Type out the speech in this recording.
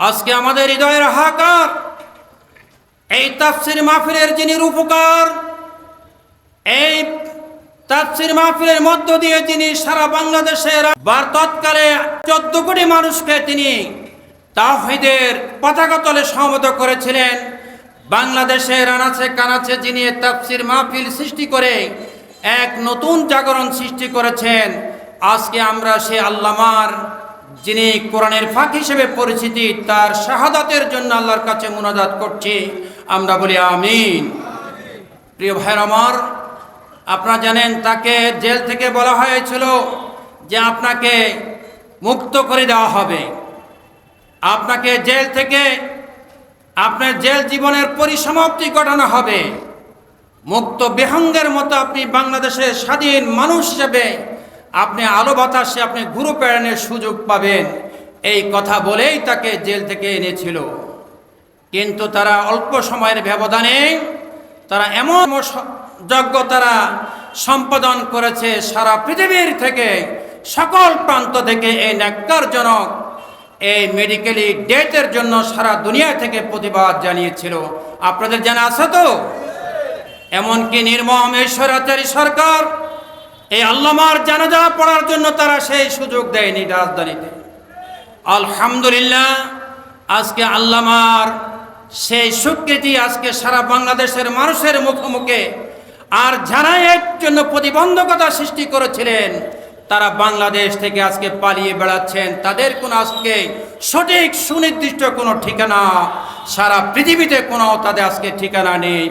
আজকে আমাদের হৃদয়ের হাহাকার, এই তাফসির মাহফিলের যিনি রূপকার, এই তাফসির মাহফিলের মধ্য দিয়ে যিনি সারা বাংলাদেশের বার তৎকালে চোদ্দ কোটি মানুষকে তিনি তাহিদের পতাকা তলে সমত করেছিলেন। বাংলাদেশের আনাচে কানাচে যিনি তাফসির মাহফিল সৃষ্টি করে এক নতুন জাগরণ সৃষ্টি করেছেন, আজকে আমরা সে আল্লামার যিনি কোরআনের ফাঁক হিসেবে পরিচিতি, তার শাহাদাতের জন্য আল্লাহর কাছে মুনাজাত করছি। আমরা বলি আমিন। প্রিয় ভাইয়ের আমার, আপনারা জানেন, তাকে জেল থেকে বলা হয়েছিল যে আপনাকে মুক্ত করে দেওয়া হবে। আপনাকে জেল থেকে, আপনার জেল জীবনের পরিসমাপ্তি ঘটানো হবে। মুক্ত বেহঙ্গের মতো আপনি বাংলাদেশের স্বাধীন মানুষ হিসেবে আপনি আলো বাতাসে আপনি ঘুরু প্রেরণের সুযোগ পাবেন। এই কথা বলেই তাকে জেল থেকে এনেছিল। কিন্তু তারা অল্প সময়ের ব্যবধানে তারা এমন যজ্ঞ তারা সম্পাদন করেছে সারা পৃথিবীর থেকে, সকল প্রান্ত থেকে এই ন্যাক্কারজনক এই মেডিকেলি ডেথের জন্য সারা দুনিয়া থেকে প্রতিবাদ জানিয়েছিল। আপনাদের জানা আছে তো? এমনকি নির্মম এই সরকার এই আল্লামার জানাজা পড়ার জন্য তারা সেই সুযোগ দেয়নি রাজধানীতে। আলহামদুলিল্লাহ, আজকে আল্লামার সেই স্বীকৃতি আজকে সারা বাংলাদেশের মানুষের মুখে মুখে আর যারা এর জন্য প্রতিবন্ধকতা সৃষ্টি করেছিলেন, তারা বাংলাদেশ থেকে আজকে পালিয়ে বেড়াচ্ছেন। তাদের কোনো আজকে সঠিক সুনির্দিষ্ট কোনো ঠিকানা সারা পৃথিবীতে কোনো তাদের আজকে ঠিকানা নেই।